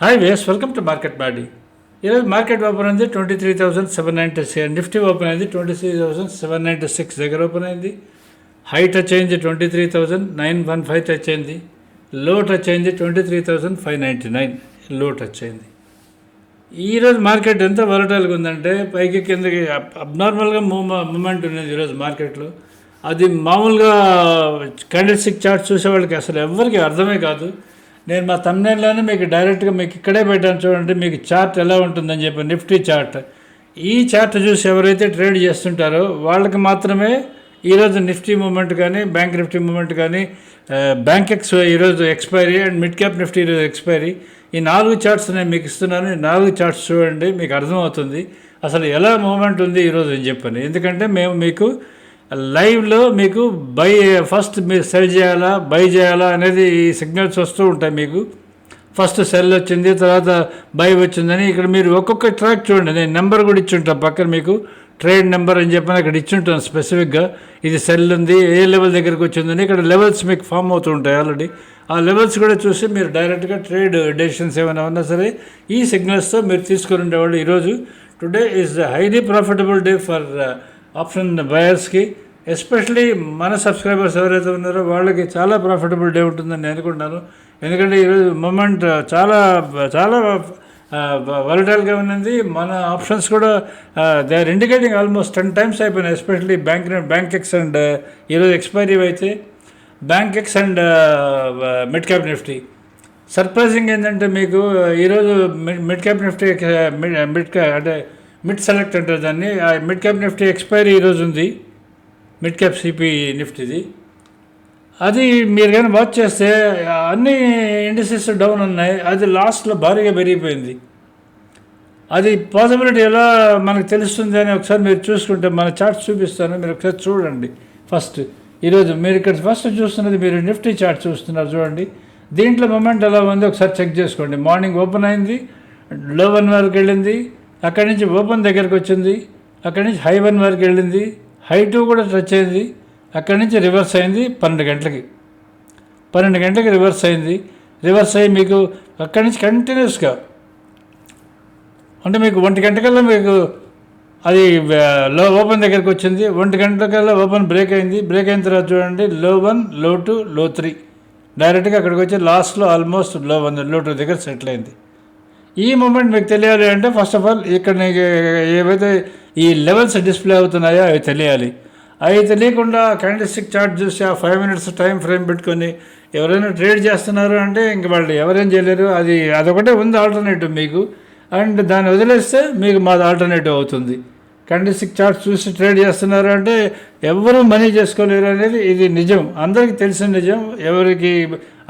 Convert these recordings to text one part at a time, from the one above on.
Hi ways welcome to market body ఈరోజు market open అయింది twenty three thousand seven ninety Nifty open అయింది twenty three thousand seven ninety six దగ్గర open అయింది. High touch అయింది twenty three thousand nine one five touch అయింది. Low touch అయింది twenty three thousand five ninety నైన్లో touch అయింది. ఈరోజు market ఎంత వరటల్గా ఉందంటే పైకి కిందకి అబ్నార్మల్గా మూవ్ మూమెంట్ ఉన్నది ఈరోజు మార్కెట్లో. అది మామూలుగా క్యాండిల్ స్టిక్ చార్ట్ చూసే వాళ్ళకి అసలు ఎవరికి అర్థమే కాదు. నేను మా తమ్నేల్లోనే మీకు డైరెక్ట్గా మీకు ఇక్కడే పెట్టాను చూడండి మీకు చార్ట్ ఎలా ఉంటుందని చెప్పి నిఫ్టీ చార్ట్ ఈ చార్ట్ చూసి ఎవరైతే ట్రేడ్ చేస్తుంటారో వాళ్ళకి మాత్రమే ఈరోజు నిఫ్టీ మూమెంట్ కానీ బ్యాంక్ నిఫ్టీ మూమెంట్ కానీ బ్యాంక్ ఎక్స్ ఈరోజు expiry and mid cap Nifty ఈరోజు ఎక్స్పైరీ ఈ నాలుగు చార్ట్స్ నేను మీకు ఇస్తున్నాను. ఈ నాలుగు చార్ట్స్ చూడండి మీకు అర్థమవుతుంది. అసలు ఎలా మూమెంట్ ఉంది ఈరోజు అని చెప్పని. ఎందుకంటే మేము మీకు లైవ్లో మీకు బై ఫస్ట్ మీరు సెల్ చేయాలా బై చేయాలా అనేది ఈ సిగ్నల్స్ వస్తూ ఉంటాయి మీకు. ఫస్ట్ సెల్ వచ్చింది తర్వాత బై వచ్చిందని ఇక్కడ మీరు ఒక్కొక్క ట్రాక్ చూడండి. నేను నెంబర్ కూడా ఇచ్చుంటాను పక్కన మీకు. ట్రేడ్ నెంబర్ అని చెప్పని అక్కడ ఇచ్చుంటాను స్పెసిఫిక్గా. ఇది సెల్ ఉంది ఏ లెవెల్ దగ్గరికి వచ్చిందని ఇక్కడ లెవెల్స్ మీకు ఫామ్ అవుతూ ఉంటాయి ఆల్రెడీ. ఆ లెవెల్స్ కూడా చూసి మీరు డైరెక్ట్గా ట్రేడ్ డెసిషన్స్ ఏమైనా ఉన్నా సరే ఈ సిగ్నల్స్తో మీరు తీసుకుని ఉండేవాళ్ళు ఈరోజు. Today is highly profitable day for option బయర్స్కి especially మన సబ్స్క్రైబర్స్ ఎవరైతే ఉన్నారో వాళ్ళకి చాలా ప్రాఫిటబుల్ డే ఉంటుందని నేను అనుకుంటున్నాను ఎందుకంటే ఈరోజు మూమెంట్ చాలా చాలా వలటైల్గా ఉన్నది. మన ఆప్షన్స్ కూడా they are indicating almost ten times అయిపోయినాయి especially bank Bankex and ఈరోజు ఎక్స్పైరీ అయితే. Bankex and mid cap Nifty. Surprising ఏంటంటే మీకు ఈరోజు mid mid cap Nifty mid mid అంటే మిడ్ సెలెక్ట్ అంటారు దాన్ని ఆ మిడ్ క్యాప్ నిఫ్టీ ఎక్స్పైరీ ఈరోజు ఉంది. మిడ్ క్యాప్ సిపి నిఫ్టీది. అది మీరు కానీ వాచ్ చేస్తే అన్ని ఇండస్ట్రీస్ డౌన్ ఉన్నాయి. అది లాస్ట్లో భారీగా పెరిగిపోయింది. అది పాసిబిలిటీ ఎలా మనకు తెలుస్తుంది అని ఒకసారి మీరు చూసుకుంటే మన చార్ట్ చూపిస్తాను. మీరు ఒకసారి చూడండి ఫస్ట్. ఈరోజు మీరు ఇక్కడ ఫస్ట్ చూస్తున్నది మీరు నిఫ్టీ చార్ట్ చూస్తున్నారు చూడండి. దీంట్లో మొమెంట్ ఎలా ఉంది? ఒకసారి చెక్ చేసుకోండి. మార్నింగ్ ఓపెన్ అయింది లోవెన్ వరకు వెళ్ళింది. అక్కడి నుంచి ఓపెన్ దగ్గరకు వచ్చింది. అక్కడి నుంచి హై వన్ వరకు వెళ్ళింది. హై టూ కూడా టచ్ అయింది. అక్కడి నుంచి రివర్స్ అయింది పన్నెండు గంటలకి. పన్నెండు గంటలకి రివర్స్ అయింది. రివర్స్ అయ్యి మీకు అక్కడి నుంచి కంటిన్యూస్గా అంటే మీకు ఒంటి గంటకల్లా మీకు అది లో ఓపెన్ దగ్గరికి వచ్చింది. ఒంటి గంటకల్లా ఓపెన్ బ్రేక్ అయింది. బ్రేక్ అయిన తర్వాత చూడండి. లో వన్లో టూ లో త్రీ. డైరెక్ట్గా అక్కడికి వచ్చి లాస్ట్లో ఆల్మోస్ట్లో వన్లో టూ దగ్గర సెటిల్ అయింది. ఈ మూమెంట్ మీకు తెలియాలి అంటే ఫస్ట్ ఆఫ్ ఆల్ ఇక్కడ నీకు ఏవైతే ఈ లెవెల్స్ డిస్ప్లే అవుతున్నాయో అవి తెలియాలి. అవి తెలియకుండా క్యాండిస్టిక్ చార్ట్ చూసి ఆ ఫైవ్ మినిట్స్ టైం ఫ్రేమ్ పెట్టుకొని ఎవరైనా ట్రేడ్ చేస్తున్నారు అంటే ఇంక వాళ్ళు ఎవరేం చేయలేరు. అది అదొకటే ఉంది ఆల్టర్నేటివ్ మీకు. అండ్ దాన్ని వదిలేస్తే మీకు మాది ఆల్టర్నేటివ్ అవుతుంది. క్యాండిస్టిక్ చార్ట్ చూసి ట్రేడ్ చేస్తున్నారు అంటే ఎవరు మనీ చేసుకోలేరు అనేది ఇది నిజం. అందరికీ తెలిసిన నిజం. ఎవరికి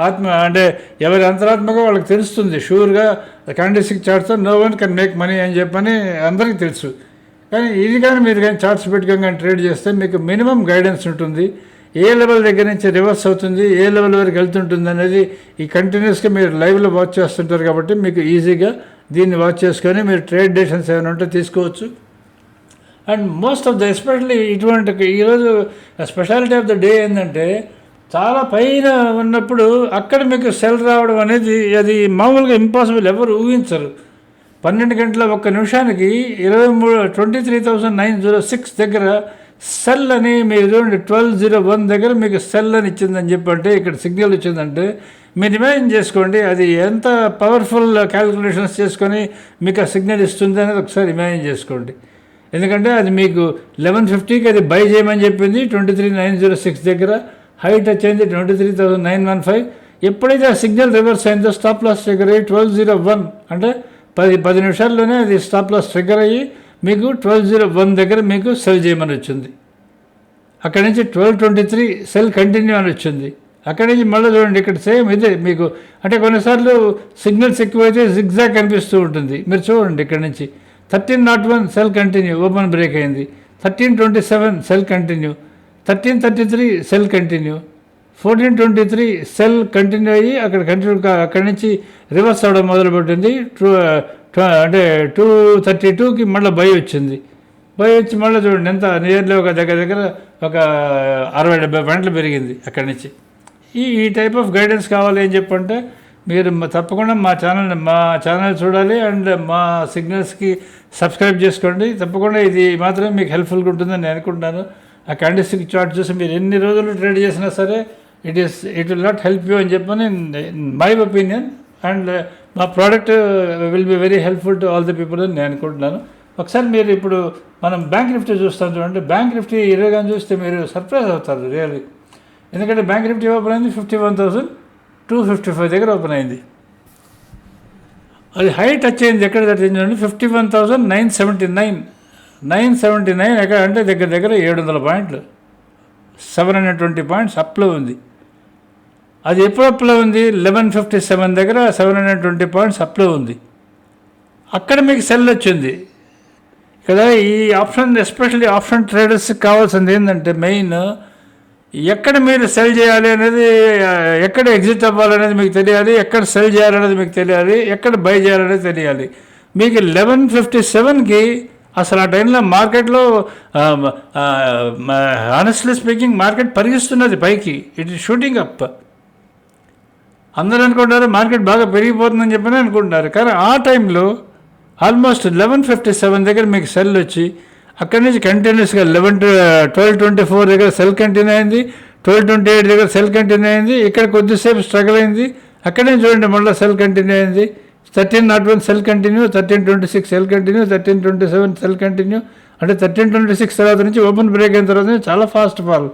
ఆత్మ అంటే ఎవరి అంతరాత్మగా వాళ్ళకి తెలుస్తుంది. షూర్గా candlestick చార్ట్తో no one can make money అని చెప్పని అందరికీ తెలుసు. కానీ ఇది కానీ మీరు కానీ చార్ట్స్ పెట్టుకొని కానీ ట్రేడ్ చేస్తే మీకు మినిమం గైడెన్స్ ఉంటుంది. ఏ లెవెల్ దగ్గర నుంచి రివర్స్ అవుతుంది ఏ లెవెల్ వరకు వెళ్తుంటుంది అనేది ఈ కంటిన్యూస్గా మీరు లైవ్లో వాచ్ చేస్తుంటారు కాబట్టి మీకు ఈజీగా దీన్ని వాచ్ చేసుకొని మీరు ట్రేడ్ డెసిషన్స్ ఏమైనా ఉంటే తీసుకోవచ్చు. And most of the especially ఇటువంటి ఈరోజు స్పెషాలిటీ ఆఫ్ ద డే ఏంటంటే చాలా పైన ఉన్నప్పుడు అక్కడ మీకు సెల్ రావడం అనేది అది మామూలుగా ఇంపాసిబుల్ ఎవరు ఊహించరు. పన్నెండు గంటల ఒక్క నిమిషానికి ఇరవై మూడు twenty three thousand nine zero six దగ్గర సెల్ అని మీరు చూడండి ట్వెల్వ్ జీరో వన్ దగ్గర మీకు సెల్ అని ఇచ్చిందని చెప్పంటే ఇక్కడ సిగ్నల్ ఇచ్చిందంటే మీరు ఇమాజిన్ చేసుకోండి అది ఎంత పవర్ఫుల్ క్యాలిక్యులేషన్స్ చేసుకొని మీకు ఆ సిగ్నల్ ఇస్తుంది అనేది ఒకసారి ఇమాజిన్ చేసుకోండి. ఎందుకంటే అది మీకు లెవెన్ ఫిఫ్టీకి అది బై చేయమని చెప్పింది twenty three nine zero six దగ్గర హైట్ వచ్చింది twenty three thousand nine one five ఎప్పుడైతే ఆ సిగ్నల్ రివర్స్ అయిందో స్టాప్ లాస్ ట్రిగర్ అయ్యి ట్వెల్వ్ జీరో వన్ అంటే పది పది నిమిషాల్లోనే అది స్టాప్ లాస్ ట్రిగర్ అయ్యి మీకు ట్వెల్వ్ జీరో వన్ దగ్గర మీకు సెల్ చేయమని వచ్చింది. అక్కడి నుంచి twelve twenty three sell continue అని వచ్చింది. అక్కడి నుంచి మళ్ళీ చూడండి ఇక్కడ సేమ్ ఇదే మీకు. అంటే కొన్నిసార్లు సిగ్నల్స్ ఎక్కువైతే జిగ్జాగ్ కనిపిస్తూ ఉంటుంది. మీరు చూడండి ఇక్కడ నుంచి. Thirteen naught one sell continue open break అయింది. Thirteen twenty seven sell continue thirteen thirty three sell continue. Fourteen twenty three sell continue అయ్యి అక్కడ కంటిన్యూ అక్కడి నుంచి రివర్స్ అవడం మొదలుపెట్టింది. టూ అంటే టూ థర్టీ టూకి మళ్ళీ బై వచ్చింది. బై వచ్చి మళ్ళీ చూడండి ఎంత నియర్లీ ఒక దగ్గర దగ్గర ఒక అరవై డెబ్బై పాయింట్లు పెరిగింది అక్కడి నుంచి. ఈ ఈ టైప్ ఆఫ్ గైడెన్స్ కావాలి అని చెప్పంటే మీరు తప్పకుండా మా ఛానల్ మా ఛానల్ చూడాలి అండ్ మా సిగ్నల్స్కి సబ్స్క్రైబ్ చేసుకోండి. తప్పకుండా ఇది మాత్రం మీకు హెల్ప్ఫుల్గా ఉంటుందని నేను అనుకుంటున్నాను. ఆ క్యాండిస్టిక్ చార్ట్ చూసి మీరు ఎన్ని రోజులు ట్రేడ్ చేసినా సరే it is it will not help you అని చెప్పని మై ఒపీనియన్ అండ్ మా product will be very helpful to all the people అని నేను అనుకుంటున్నాను. ఒకసారి మీరు ఇప్పుడు మనం బ్యాంక్ నిఫ్టీ చూస్తాం చూడండి. బ్యాంక్ నిఫ్టీ ఇరవై కానీ చూస్తే మీరు సర్ప్రైజ్ అవుతారు రియల్లీ ఎందుకంటే బ్యాంక్ నిఫ్టీ ఓపెన్ అయింది fifty one thousand two fifty five దగ్గర ఓపెన్ అయింది. అది హై టచ్ అయింది. ఎక్కడ టచ్ అయింది చూడండి? Fifty one thousand nine seventy nine nine seventy nine ఎక్కడ అంటే దగ్గర దగ్గర ఏడు వందల పాయింట్లు. సెవెన్ హండ్రెడ్ ట్వంటీ పాయింట్స్ అప్లో ఉంది. అది ఎప్పుడు అప్లో ఉంది? లెవెన్ ఫిఫ్టీ సెవెన్ దగ్గర సెవెన్ హండ్రెడ్ ట్వంటీ పాయింట్స్ అప్లో ఉంది. అక్కడ మీకు సెల్ వచ్చింది. కదా ఈ ఆప్షన్ ఎస్పెషల్లీ ఆప్షన్ ట్రేడర్స్కి కావాల్సింది ఏంటంటే మెయిన్ ఎక్కడ మీరు సెల్ చేయాలి అనేది ఎక్కడ ఎగ్జిట్ అవ్వాలనేది మీకు తెలియాలి ఎక్కడ సెల్ చేయాలనేది మీకు తెలియాలి ఎక్కడ బై చేయాలనేది తెలియాలి. మీకు లెవెన్ ఫిఫ్టీ సెవెన్కి అసలు ఆ టైంలో మార్కెట్లో ఆనెస్ట్లీ స్పీకింగ్ మార్కెట్ పరిగిస్తున్నది పైకి. ఇట్ ఈస్ షూటింగ్ అప్ అందరూ అనుకుంటారు మార్కెట్ బాగా పెరిగిపోతుందని చెప్పని అనుకుంటున్నారు. కానీ ఆ టైంలో ఆల్మోస్ట్ లెవెన్ ఫిఫ్టీ సెవెన్ దగ్గర మీకు సెల్ వచ్చి అక్కడి నుంచి కంటిన్యూస్గా లెవెన్ ట్వెల్వ్ ట్వంటీ ఫోర్ దగ్గర సెల్ కంటిన్యూ అయింది ట్వెల్వ్ ట్వంటీ ఎయిట్ దగ్గర సెల్ కంటిన్యూ అయింది ఇక్కడ కొద్దిసేపు స్ట్రగుల్ అయింది అక్కడే నుంచి చూడండి మళ్ళీ సెల్ కంటిన్యూ అయింది. Thirteen naught one sell continue thirteen twenty six sell continue thirteen twenty seven sell continue. అంటే థర్టీన్ ట్వంటీ సిక్స్ తర్వాత నుంచి ఓపెన్ బ్రేక్ అయిన తర్వాత నుంచి చాలా ఫాస్ట్ ఫాల్.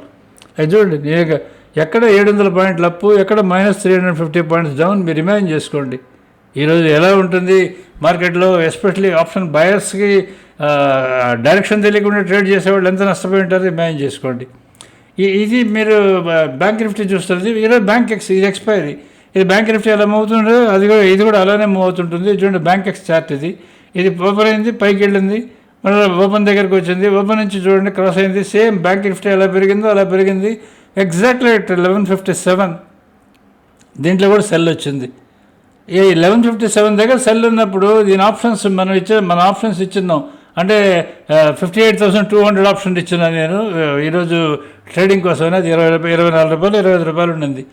అది చూడండి నేను ఎక్కడ ఏడు వందల పాయింట్లు అప్పు ఎక్కడ minus three hundred fifty points down మీరు ఇమాజిన్ చేసుకోండి. ఈరోజు ఎలా ఉంటుంది మార్కెట్లో ఎస్పెషలీ ఆప్షన్ బయర్స్కి డైరెక్షన్ తెలియకుండా ట్రేడ్ చేసేవాళ్ళు ఎంత నష్టపోయి ఉంటారో ఇమాజిన్ చేసుకోండి. ఇది మీరు బ్యాంక్ నిఫ్టీ చూస్తుంది ఈరోజు బ్యాంక్ ఎక్స్ ఇది ఎక్స్పైరీ. ఇది బ్యాంక్ నిఫ్టీ ఎలా మూవ్ అవుతుందో అది కూడా ఇది కూడా అలానే మూవ్ అవుతుంటుంది. చూడండి బ్యాంక్ ఎక్స్ చార్ట్ ఇది. ఇది ఓపెన్ అయింది పైకి వెళ్ళింది మళ్ళీ ఓపెన్ దగ్గరికి వచ్చింది. ఓపెన్ నుంచి చూడండి క్రాస్ అయింది. సేమ్ బ్యాంక్ నిఫ్టీ ఎలా పెరిగిందో అలా పెరిగింది. Exactly at eleven fifty seven దీంట్లో కూడా సెల్ వచ్చింది. ఈ లెవెన్ ఫిఫ్టీ సెవెన్ దగ్గర సెల్ ఉన్నప్పుడు దీని ఆప్షన్స్ మనం ఇచ్చే మన ఆప్షన్స్ ఇచ్చిందాం. అంటే fifty eight thousand two hundred option ఇచ్చిన నేను. ఈరోజు ట్రేడింగ్ కోసం అది ఇరవై ఇరవై నాలుగు రూపాయలు ఇరవై ఐదు రూపాయలు ఉండింది.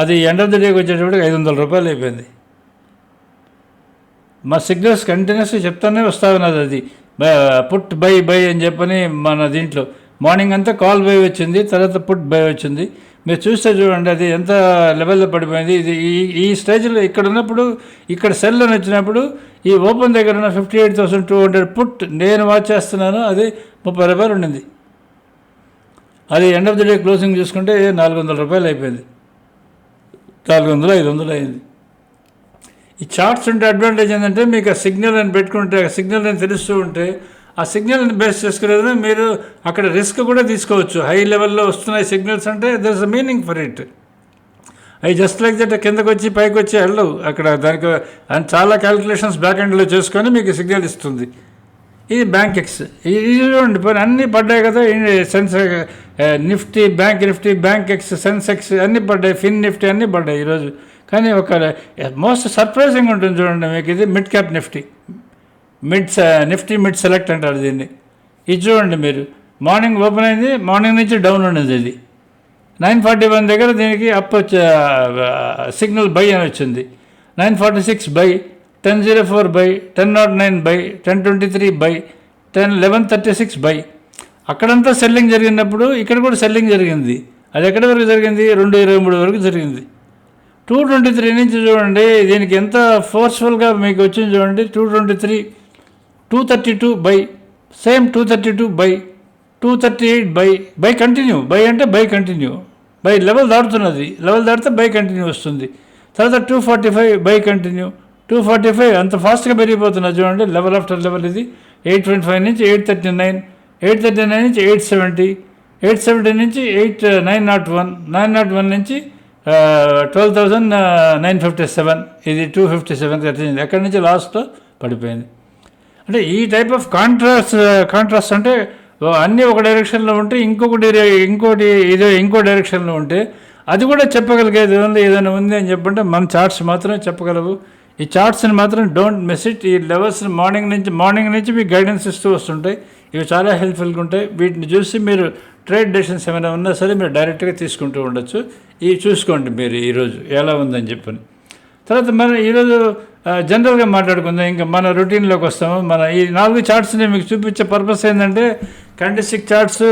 అది ఎండ్ ఆఫ్ ది డేకి వచ్చేటప్పటికి ఐదు వందల రూపాయలు అయిపోయింది. మా సిగ్నల్స్ కంటిన్యూస్గా చెప్తానే వస్తా ఉన్నది అది. పుట్ బై బై అని చెప్పని మన దీంట్లో. మార్నింగ్ అంతా కాల్ బై వచ్చింది తర్వాత పుట్ బై వచ్చింది. మీరు చూస్తే చూడండి అది ఎంత లెవెల్లో పడిపోయింది. ఇది ఈ ఈ స్టేజ్లో ఇక్కడ ఉన్నప్పుడు ఇక్కడ సెల్ అని వచ్చినప్పుడు ఈ ఓపెన్ దగ్గర ఉన్న fifty eight thousand two hundred put నేను వాచ్ చేస్తున్నాను అది ముప్పై రూపాయలు ఉండింది. అది end of the day closing చూసుకుంటే నాలుగు వందల రూపాయలు అయిపోయింది. నాలుగు వందలు ఐదు వందలు అయింది. ఈ చార్ట్స్ ఉంటే అడ్వాంటేజ్ ఏంటంటే మీకు ఆ సిగ్నల్ అని పెట్టుకుంటే ఆ సిగ్నల్ అని తెలుస్తూ ఉంటే ఆ సిగ్నల్ని బేస్ చేసుకునేది మీరు అక్కడ రిస్క్ కూడా తీసుకోవచ్చు. హై లెవెల్లో వస్తున్నాయి సిగ్నల్స్ అంటే there is a meaning for it అవి జస్ట్ లైక్ దట్ కిందకు వచ్చి పైకి వచ్చి వెళ్ళవు. అక్కడ దానికి అండ్ చాలా క్యాలిక్యులేషన్స్ బ్యాక్ ఎండ్లో చేసుకొని మీకు సిగ్నల్ ఇస్తుంది. ఇది బ్యాంక్ ఎక్స్. ఇది చూడండి పోనీ అన్నీ పడ్డాయి కదా sense Nifty bank Nifty Bankex Sensex అన్నీ పడ్డాయి ఫిన్ నిఫ్టీ అన్నీ పడ్డాయి ఈరోజు. కానీ ఒక మోస్ట్ సర్ప్రైజింగ్ ఉంటుంది చూడండి మీకు ఇది mid cap Nifty. Mid Nifty mid select అంటారు దీన్ని. ఇది చూడండి మీరు మార్నింగ్ ఓపెన్ అయింది మార్నింగ్ నుంచి డౌన్ ఉన్నది ఇది. నైన్ ఫార్టీ వన్ దగ్గర దీనికి అప్ సిగ్నల్ బై అని వచ్చింది. Nine forty six buy. Ten zero four buy ten naught nine buy ten twenty three buy ten eleven thirty six buy అక్కడంతా selling జరిగినప్పుడు ఇక్కడ కూడా సెల్లింగ్ జరిగింది. అది ఎక్కడి వరకు జరిగింది? రెండు ఇరవై మూడు వరకు జరిగింది. టూ ట్వంటీ త్రీ నుంచి చూడండి దీనికి ఎంత ఫోర్స్ఫుల్గా మీకు వచ్చింది చూడండి. Two twenty three two thirty two buy same two thirty two buy two thirty eight buy buy continue buy అంటే బై కంటిన్యూ బై లెవెల్ దాటుతున్నది. లెవెల్ దాటితే బై కంటిన్యూ వస్తుంది. తర్వాత two forty five buy continue two forty five అంత ఫాస్ట్గా పెరిగిపోతున్నది చూడండి level after level ఇది. ఎయిట్ ట్వంటీ ఫైవ్ నుంచి eight thirty nine eight thirty nine నుంచి ఎయిట్ సెవెంటీ ఎయిట్ సెవెంటీ నుంచి eight nine naught one nine naught one నుంచి twelve thousand nine fifty seven. ఇది టూ ఫిఫ్టీ సెవెన్ వచ్చింది అక్కడి నుంచి last పడిపోయింది. అంటే ఈ టైప్ ఆఫ్ కాంట్రాస్ట్ కాంట్రాస్ట్ అంటే అన్నీ ఒక డైరెక్షన్లో ఉంటే ఇంకొకటి ఇంకోటి ఇదో ఇంకో డైరెక్షన్లో ఉంటే అది కూడా చెప్పగలిగేది ఓన్లీ ఏదైనా ఉంది అని చెప్పంటే మన చార్ట్స్ మాత్రమే చెప్పగలవు. ఈ చార్ట్స్ని మాత్రం డోంట్ మిస్ ఇట్ ఈ లెవెల్స్ మార్నింగ్ నుంచి మార్నింగ్ నుంచి మీకు గైడెన్స్ ఇస్తూ వస్తుంటాయి. ఇవి చాలా హెల్ప్ఫుల్గా ఉంటాయి. వీటిని చూసి మీరు ట్రేడ్ డెసిషన్స్ ఏమైనా ఉన్నా సరే మీరు డైరెక్ట్గా తీసుకుంటూ ఉండొచ్చు. ఇవి చూసుకోండి మీరు ఈరోజు ఎలా ఉందని చెప్పని. తర్వాత మనం ఈరోజు జనరల్గా మాట్లాడుకుందాం. ఇంకా మన రొటీన్లోకి వస్తాము. మన ఈ నాలుగు చార్ట్స్ని మీకు చూపించే పర్పస్ ఏంటంటే కండిస్టిక్ చార్ట్స్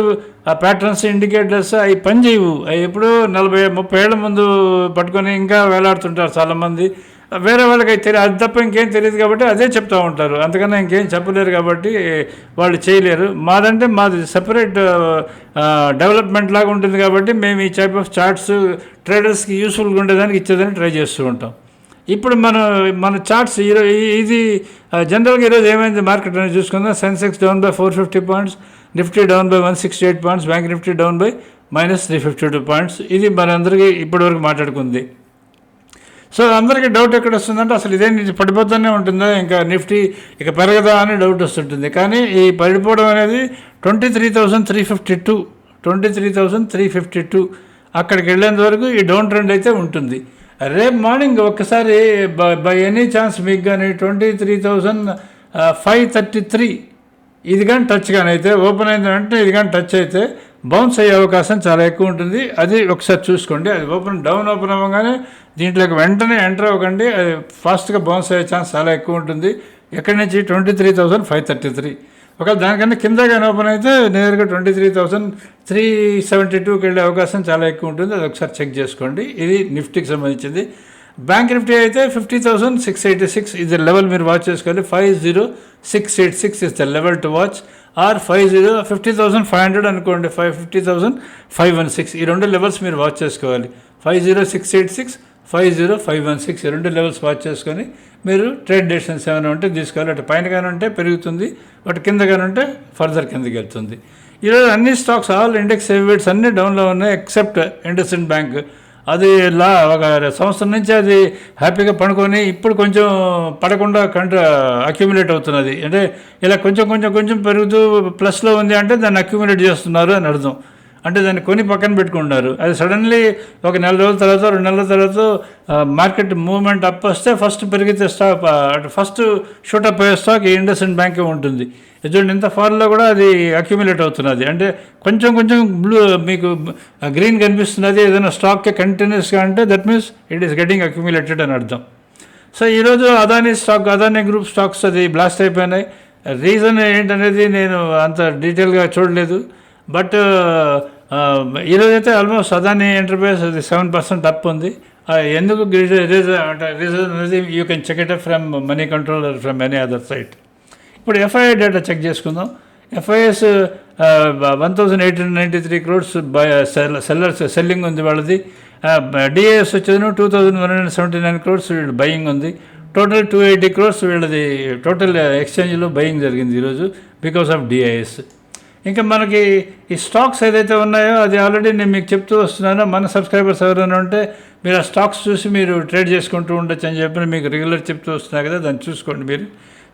ఆ ప్యాటర్న్స్ ఇండికేటర్స్ అవి పని చేయవు అవి ఎప్పుడూ నలభై ముప్పై ఏళ్ళ ముందు పట్టుకొని ఇంకా వేలాడుతుంటారు చాలామంది. వేరే వాళ్ళకి అది తెలియదు అది తప్ప ఇంకేం తెలియదు కాబట్టి అదే చెప్తూ ఉంటారు. అందుకనే ఇంకేం చెప్పలేరు కాబట్టి వాళ్ళు చేయలేరు. మాదంటే మాది సపరేట్ డెవలప్మెంట్ లాగా ఉంటుంది కాబట్టి మేము ఈ టైప్ ఆఫ్ చార్ట్స్ ట్రేడర్స్కి యూస్ఫుల్గా ఉండేదానికి ఇచ్చేదానికి ట్రై చేస్తూ ఉంటాం. ఇప్పుడు మన మన చార్ట్స్ ఈరోజు ఇది జనరల్గా ఈరోజు ఏమైంది మార్కెట్ అనేది చూసుకుందాం. Sensex down by four fifty points Nifty down by one sixty eight points bank Nifty down by minus three fifty two points ఇది మనందరికీ ఇప్పటివరకు మాట్లాడుకుంది. సో అందరికీ డౌట్ ఎక్కడ వస్తుందంటే అసలు ఇదే నుంచి పడిపోతూనే ఉంటుందా? ఇంకా నిఫ్టీ ఇక పెరగదా అని డౌట్ వస్తుంటుంది. కానీ ఈ పడిపోవడం అనేది twenty three thousand three fifty two twenty three thousand three fifty two అక్కడికి వెళ్ళేంత వరకు ఈ డౌన్ ట్రెండ్ అయితే ఉంటుంది. రేపు మార్నింగ్ ఒక్కసారి బై ఎనీ ఛాన్స్ మీకు కానీ twenty three thousand five thirty three ఇది కానీ టచ్ కానీ అయితే ఓపెన్ అయిన వెంటనే ఇది కానీ టచ్ అయితే బౌన్స్ అయ్యే అవకాశం చాలా ఎక్కువ ఉంటుంది. అది ఒకసారి చూసుకోండి. అది ఓపెన్ డౌన్ ఓపెన్ అవ్వగానే దీంట్లోకి వెంటనే ఎంటర్ అవ్వకండి. అది ఫాస్ట్గా బౌన్స్ అయ్యే ఛాన్స్ చాలా ఎక్కువ ఉంటుంది. ఎక్కడి నుంచి? Twenty three thousand five thirty three. ఒకవేళ దానికన్నా కింద కానీ ఓపెన్ అయితే నేరుగా twenty three thousand three seventy టూకి వెళ్ళే అవకాశం చాలా ఎక్కువ ఉంటుంది. అది ఒకసారి చెక్ చేసుకోండి. ఇది నిఫ్టీకి సంబంధించింది. బ్యాంక్ నిఫ్టీ అయితే fifty thousand six eighty six ఇది లెవెల్ మీరు వాచ్ చేసుకోవాలి. Five zero six eight six is the level to watch or five zero fifty thousand five hundred అనుకోండి. Five fifty thousand five one six ఈ రెండు levels మీరు watch చేసుకోవాలి. Five zero six eight six five zero five one six ఈ రెండు levels watch చేసుకొని మీరు trade decisions ఏమైనా ఉంటే తీసుకోవాలి. అటు పైన కానీ ఉంటే పెరుగుతుంది. అటు కింద కానీ ఉంటే ఫర్దర్ కిందకి వెళ్తుంది. ఈరోజు అన్ని స్టాక్స్ ఆల్ ఇండెక్స్ వెయిట్స్ అన్నీ డౌన్లో ఉన్నాయి ఎక్సెప్ట్ ఇండస్ఇండ్ బ్యాంక్ అది లా ఒక సంవత్సరం నుంచి అది హ్యాపీగా పడుకొని ఇప్పుడు కొంచెం పడకుండా కంట్ర అక్యుములేట్ అవుతున్నది. అంటే ఇలా కొంచెం కొంచెం కొంచెం పెరుగుతూ ప్లస్లో ఉంది అంటే దాన్ని అక్యుములేట్ చేస్తున్నారు అని అర్థం. అంటే దాన్ని కొని పక్కన పెట్టుకుంటున్నారు. అది సడన్లీ ఒక నెల రోజుల తర్వాత రెండు నెలల తర్వాత మార్కెట్ మూవ్మెంట్ అప్ వస్తే ఫస్ట్ పెరిగితే స్టాక్ అటు ఫస్ట్ షూటప్ అయ్యే స్టాక్ ఈ ఇండస్ ఇండ్ బ్యాంకే ఉంటుంది. చూడండి ఇంత ఫార్లో కూడా అది అక్యుమిలేట్ అవుతున్నది. అంటే కొంచెం కొంచెం బ్లూ మీకు గ్రీన్ కనిపిస్తున్నది ఏదైనా స్టాక్ కంటిన్యూస్గా అంటే that means it is getting accumulated అని అర్థం. సో ఈరోజు Adani stock Adani group stocks అది బ్లాస్ట్ అయిపోయినాయి. రీజన్ ఏంటనేది నేను అంత డీటెయిల్గా చూడలేదు. బట్ ఈరోజు అయితే ఆల్మోస్ట్ అదానీ ఎంటర్ప్రైజ్ అది సెవెన్ పర్సెంట్ అప్ ఉంది. ఎందుకు రీజన్ అంటే రీజన్ అనేది you can check it from money controller from any other site ఇప్పుడు ఎఫ్ఐఐ డేటా చెక్ చేసుకుందాం. FIIs one thousand eight hundred ninety three crores sellers selling ఉంది వాళ్ళది. DAS వచ్చేది two thousand one hundred seventy nine crores వీళ్ళు buying ఉంది. Total two eighty crores వీళ్ళది total ఎక్స్చేంజ్లో buying జరిగింది ఈరోజు బికాస్ ఆఫ్ డిఐఎస్ ఇంకా మనకి ఈ స్టాక్స్ ఏదైతే ఉన్నాయో అది ఆల్రెడీ నేను మీకు చెప్తూ వస్తున్నాను. మన సబ్స్క్రైబర్స్ ఎవరైనా ఉంటే మీరు ఆ స్టాక్స్ చూసి మీరు ట్రేడ్ చేసుకుంటూ ఉండొచ్చు అని చెప్పి మీకు రెగ్యులర్ చెప్తూ వస్తున్నా కదా దాన్ని చూసుకోండి మీరు.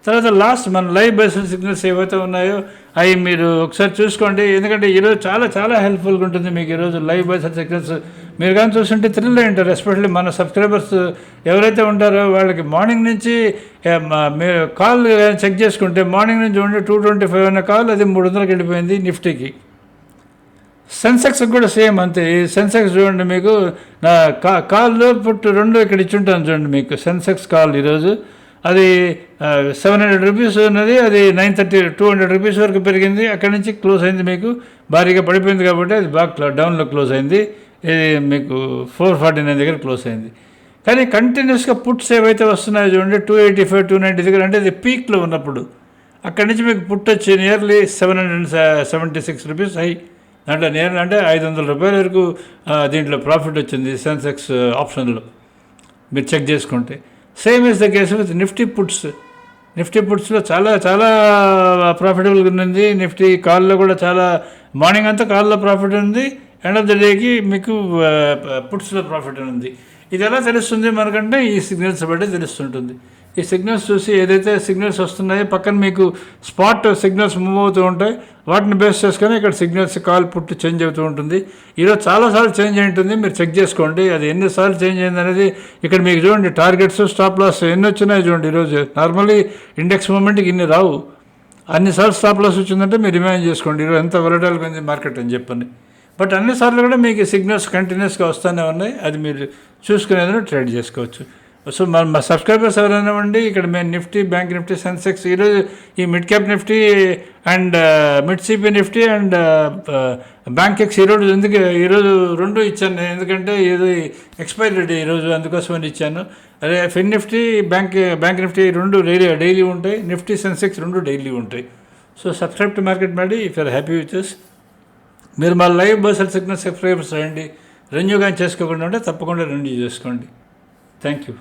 తర్వాత లాస్ట్ మన లైవ్ బేసిల్ సిగ్నల్స్ ఏవైతే ఉన్నాయో అవి మీరు ఒకసారి చూసుకోండి. ఎందుకంటే ఈరోజు చాలా చాలా హెల్ప్ఫుల్గా ఉంటుంది మీకు ఈరోజు లైవ్ బేసిల్ సిగ్నల్స్ మీరు కానీ చూస్తుంటే థ్రిల్ ఉంటారు ఎస్పెషల్లీ మన సబ్స్క్రైబర్స్ ఎవరైతే ఉంటారో వాళ్ళకి మార్నింగ్ నుంచి మీరు కాల్ చెక్ చేసుకుంటే మార్నింగ్ నుంచి ఉండే టూ ట్వంటీ ఫైవ్ అనే కాల్ అది మూడు వందలకి వెళ్ళిపోయింది నిఫ్టీకి. సెన్సెక్స్ కూడా సేమ్ అంతే. ఈ సెన్సెక్స్ చూడండి మీకు. నా కా కాల్లో పుట్టు రెండు ఇక్కడ ఇచ్చుంటాను చూడండి మీకు. సెన్సెక్స్ కాల్ ఈరోజు. అది సెవెన్ హండ్రెడ్ రూపీస్ ఉన్నది అది nine thirty two hundred rupees వరకు పెరిగింది. అక్కడి నుంచి క్లోజ్ అయింది మీకు. భారీగా పడిపోయింది కాబట్టి అది బాగా డౌన్లో క్లోజ్ అయింది. ఇది మీకు ఫోర్ ఫార్టీ నైన్ దగ్గర క్లోజ్ అయింది. కానీ కంటిన్యూస్గా పుట్స్ ఏవైతే వస్తున్నాయో చూడండి two eighty five two ninety దగ్గర అంటే ఇది పీక్లో ఉన్నప్పుడు. అక్కడి నుంచి మీకు పుట్ వచ్చి nearly seven hundred seventy six rupees high దాంట్లో నియర్లీ అంటే ఐదు వందల రూపాయల వరకు దీంట్లో ప్రాఫిట్ వచ్చింది సెన్సెక్స్ ఆప్షన్లో uh, మీరు చెక్ చేసుకుంటే. Same is the case with Nifty puts Nifty పుట్స్లో చాలా చాలా ప్రాఫిటబుల్గా ఉంది. నిఫ్టీ కాల్లో కూడా చాలా మార్నింగ్ అంతా కాల్లో ప్రాఫిట్ ఉంది. ఎండ్ ఆఫ్ ద డేకి మీకు పుట్స్లో ప్రాఫిట్ ఉంది. ఇది ఎలా తెలుస్తుంది మనకంటే ఈ సిగ్నల్స్ బట్టి తెలుస్తుంటుంది. ఈ సిగ్నల్స్ చూసి ఏదైతే సిగ్నల్స్ వస్తున్నాయో పక్కన మీకు స్పాట్ సిగ్నల్స్ మూవ్ అవుతూ ఉంటాయి. వాటిని బేస్ చేసుకొని ఇక్కడ సిగ్నల్స్ కాల్ పుట్టి చేంజ్ అవుతూ ఉంటుంది. ఈరోజు చాలాసార్లు చేంజ్ అయి ఉంటుంది. మీరు చెక్ చేసుకోండి. అది ఎన్నిసార్లు చేంజ్ అయింది అనేది ఇక్కడ మీకు చూడండి. టార్గెట్స్ స్టాప్ లాస్ ఎన్ని వచ్చినాయి చూడండి ఈరోజు. నార్మల్లీ ఇండెక్స్ మూమెంట్కి ఇన్ని రావు. అన్నిసార్లు స్టాప్ లాస్ వచ్చిందంటే మీరు రిమైండ్ చేసుకోండి. ఈరోజు ఎంత వలటాల్గా ఉంది మార్కెట్ అని చెప్పండి. బట్ అన్నిసార్లు కూడా మీకు సిగ్నల్స్ కంటిన్యూస్గా వస్తూనే ఉన్నాయి. అది మీరు చూసుకునేదని ట్రేడ్ చేసుకోవచ్చు. సో మన మా సబ్స్క్రైబర్స్ ఎవరైనా ఉండి ఇక్కడ మేము నిఫ్టీ బ్యాంక్ నిఫ్టీ సెన్సెక్స్ ఈరోజు ఈ mid cap Nifty and mid CP Nifty and Bankex ఈరోజు ఎందుకు ఈరోజు రెండు ఇచ్చాను నేను. ఎందుకంటే ఇది ఎక్స్పైరీ ఈరోజు అందుకోసమని ఇచ్చాను. అదే fin Nifty bank bank Nifty రెండు డైలీ డైలీ ఉంటాయి. నిఫ్టీ సెన్సెక్స్ రెండు డైలీ ఉంటాయి. సో సబ్స్క్రైబ్ టు మార్కెట్ మాడి if are happy with this. మీరు మా లైవ్ బర్సల్ సిగ్నల్ సబ్స్క్రైబర్స్ రండి. రెన్యూ కానీ చేసుకోకుండా ఉంటే తప్పకుండా రెన్యూ చేసుకోండి. Thank you.